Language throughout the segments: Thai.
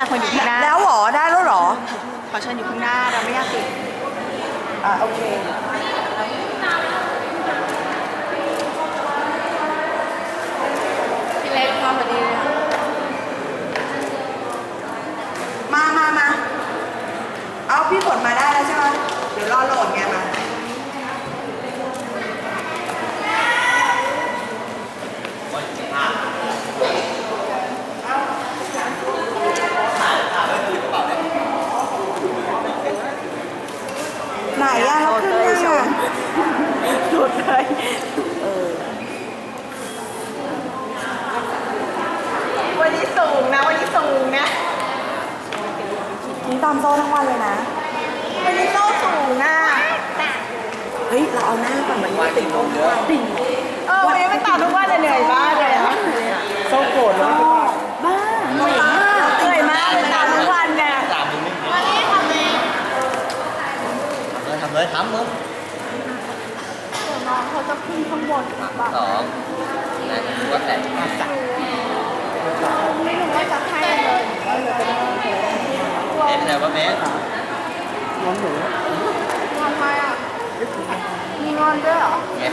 คนอยู่ข้างหน้าแล้วเหรอได้แล้วเหรอขอเชิญอยู่ข้างหน้าเราไม่อยากติดอะโอเคพี่เล็กเข้ามาดีเลยมามามาเอาพี่ฝนมาได้แล้วใช่ไหมเดี๋ยวรอโหลดไงมา ไหนอะเราขึ้นยังอะ หลุดเลยวันนี้สูงนะ วันนี้สูงนะ ทิ้งตามโซ่ทั้งวันเลยนะ วันนี้โต้สูงอะ เฮ้ยเราเอาหน้าก่อนมันไม่ติดลมด้วยเออวันนี้มันตามทุกวันเลยเหนื่อยมากเลยอะโซ่โกรธแล้วบ้าเหนื่อยมากเหนื่อยมากเลยตามทุกวันเนี่ยตามมึงไม่มีทำเลยทำเลยทำมึงน้องเขาจะขึ้นข้างบนค่ะสองนะว่าแต่ไม่รู้ว่าจะให้เลยเอ็นแต่ว่าเมสน้องหนูทำไมอะมี งอนด้วยเหรอเงี้ย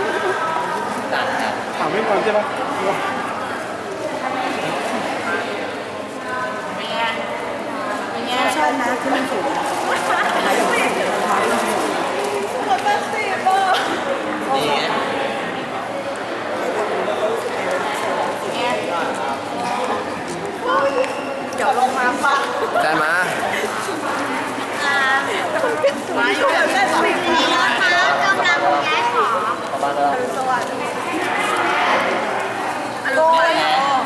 ต่างกันถามไม่ก่อนใช่ปะชอบนะที่มันสูงมันเป็นสีเบอร์นี่ไงเดี๋ยวลงมาปะจานมามาอยู่แบบนี้สีนี้นะคะ กำลังย้ายของประมาณนั้นสวัสดีโอ้ย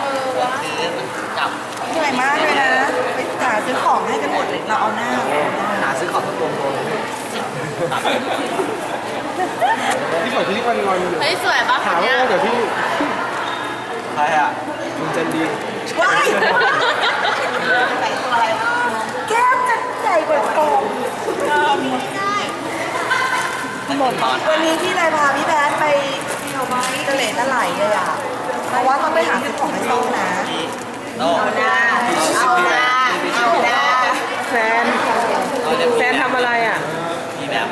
คือมันกลับเหนื่อยมากเลยนะไปหาซื้อของให้กันหมดเลยเราเอาหน้าหาซื้อของตัวตัวพี่ฝนที่วันงอนอยู่เฮ้ยสวยปะถามว่าเดี๋ยวพี่ใครอะมึงจันดีว้ายแก้มจะใหญ่กว่าโกง หมดวันนี้ที่ไรพาพี่แพทไปกระเหล่ตะไหลเลยอะ เพราะว่าต้องไปหาซื้อของให้โซ่นะโน่เอาหน้าเอาหน้าเอาหน้าแฟนแฟนทำอะไรอะมีแบบ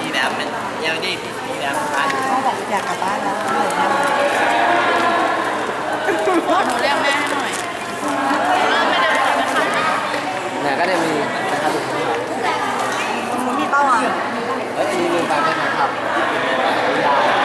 มีแบบมันยังได้มีแบบพันพ่อบอกอยากกลับบ้านแล้วเหนื่อยมากหนูเรียกแม่ให้หน่อยเริ่มไม่เดินไปไม่ทัน เนี่ยก็จะมีนะครับ คุณพี่เป้าอะ เฮ้ยมีลืมไปไหม ครับเอา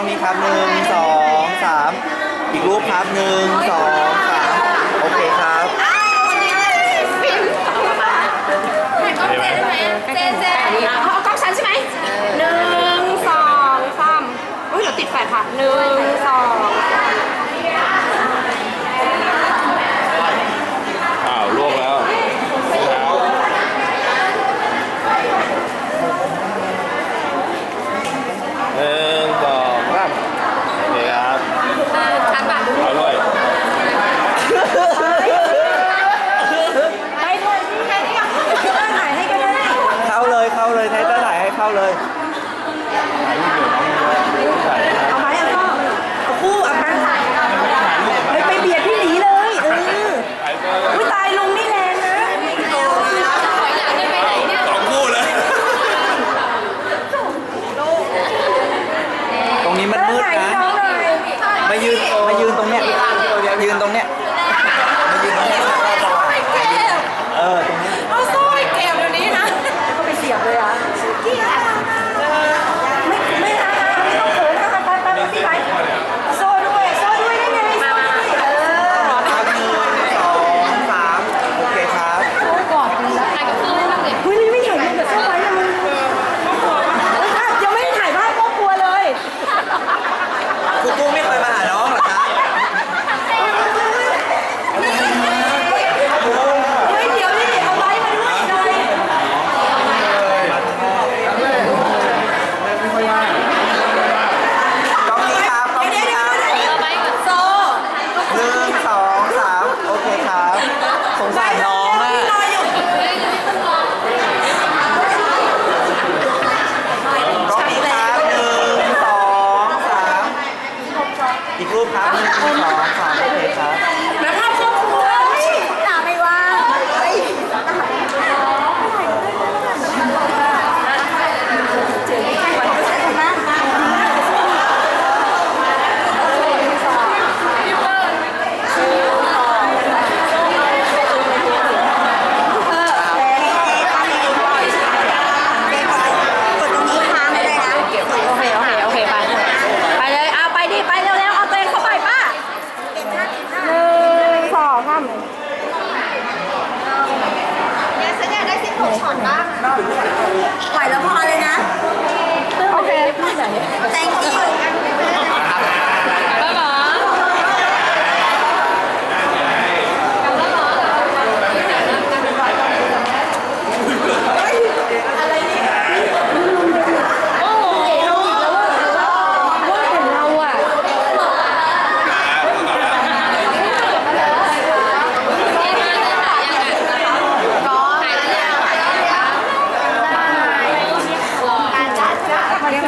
องนี้ครับหนึ่งสองสามอีกรูปครับหนึ่งสองสามโอเคครับปิ้งต่อไปเจเจเอากล้องฉันใช่ไหมหนึ่งสองสามอุ้ยเราติดแฟดค่ะหนึ่ง Paulo.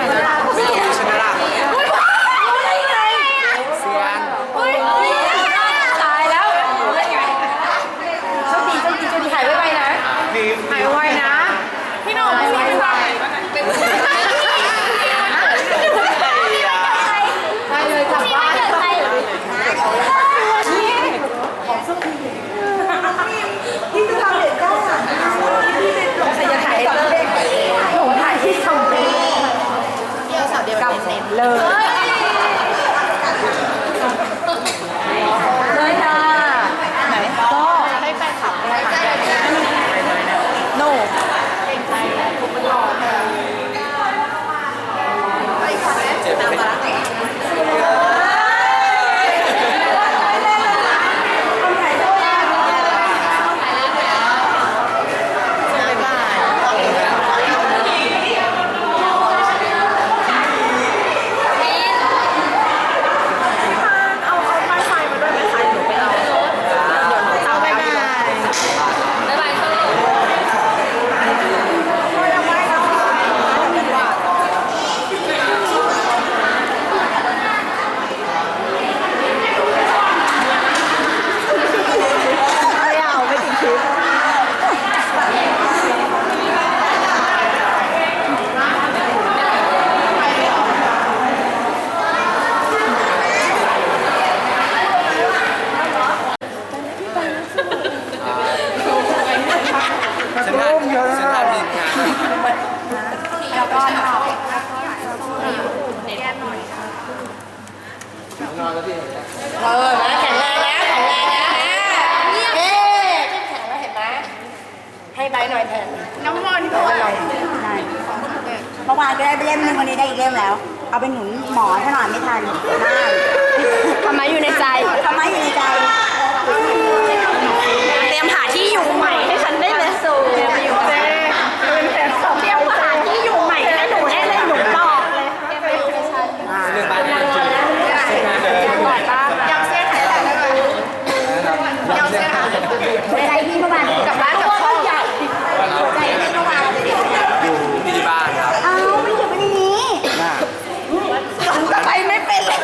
了。 เออมาแข็งแรงแล้วแข็งแรงแล้วนะเอ๊ะแข็งแล้วเห็นไหมให้ใบหน่อยแทนน้ำมันด้วยเมื่อวานก็ได้ไปเล่มหนึงวันนี้ได้อีกเล่มแล้ว เอาไปหนุนหมอถ้าหนอนไม่ทันได้ทำไมอยู่ในใจ ทำไมอยู่ในใจ เตรียมหาที่อยู่ใหม่ให้ฉันได้เลยสูเตรียมอยู่เจ๊เป็นแฟนคลับเตรียมหาที่อยู่ใหม่ให้หนูได้เลยหนูบอกเลย เรื่องบ้านเนี่ยจริง ยำเส้นไหนยำเส้นค่ะ หัวใจพี่เมื่อวาน กับร้านกับช่องใหญ่ หัวใจพี่เมื่อวาน อยู่ที่บ้านครับ เอ้าไม่อยู่ในนี้ ทำไมไม่เป็นเลย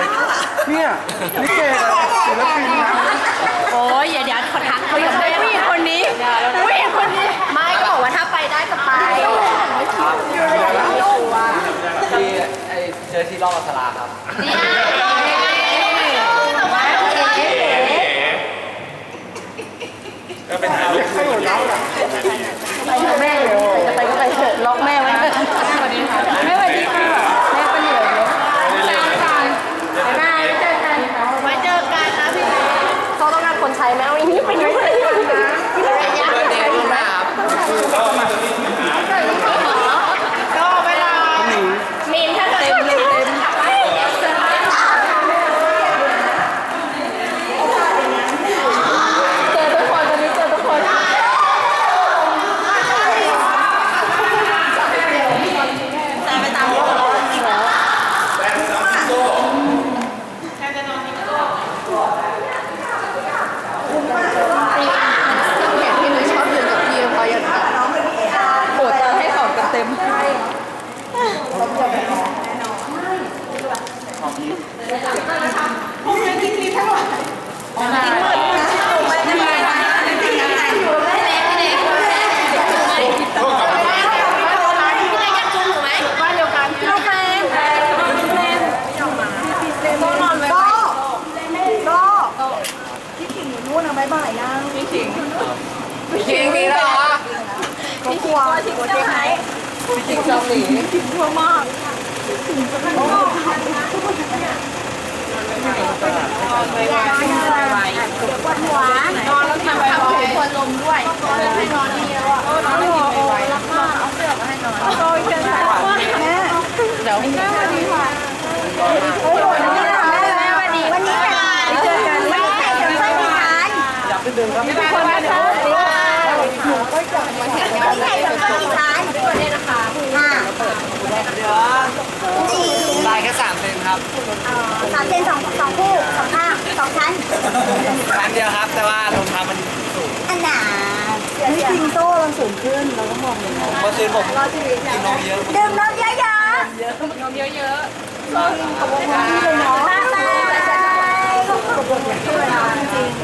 ไม่ เป็นเลยเนี่ยลิเกนะศิลปินนะโอ้ยอย่าเดี๋ยวเขาทักเขาอย่างไรผู้หญิงคนนี้ผู้หญิงคนนี้ ไม่ก็บอกว่าถ้าไปได้จะไปที่ไอเจอที่รอบอัสลาครับก็เป็นทางลูกคู่เนาะแม่จะไปก็ไปเถอะล็อกแม่ไว้เถอะสวัสดีค่ะแม่สวัสดีค่ะแม่ก็เหนื่อยเยอะเจอกันบ๊ายบายเจอกันไว้เจอกันนะพี่เขาต้องการคนใช้ไหมเอาอีนี้ไปด้วยนะ เบิร์ดเดย์ล่วงหน้าครับ ก็เวลามีนถ้าเต็มเลยเต็มเจอทุกคนวันนี้เจอทุกคน แต่ไปตามเขาจริงแล้ว เห็นพี่นุ้ยชอบยืนกับพี่เพราะอย่างนั้นโหดจะให้สอนกันเต็ม ก็ก็พี่ขิงอยู่นู่นนะบ๊ายบายนะพี่ขิง คิงมีเหรอ เขากลัวกลัวใช่ไหม พี่คิงชอบหนี กลัวมาก ปวดหัวนอนแล้วทำแบบควรลมด้วยให้นอนนี่แล้วอะนอนแล้วกินไปไวรักมากเอาเสื้อมาให้นอนโอ้ยเชิญค่ะแม่เดี๋ยวแม่สวัสดีค่ะโอ้ยวันนี้แม่วันนี้วันนี้ไปเจอกันแม่เดี๋ยวค่อยมีงานอยากไปดื่มครับทุกคนนะคะวันนี้ใครเดี๋ยวค่อยมีงานนะคะ อ่า ลาย แค่สามเซนครับสามเซนสองสองคู่สองข้างสองชั้นครั้งเดียวครับ แต่ว่ารองเท้ามันสูงอันหนานี่จริงโซ่มันสูงขึ้นเราก็มองเลยเมื่อคืนผมกินนมเยอะดื่มน้ำเยอะๆนมเยอะขอบคุณมากเลยเนาะบ๊ายบาย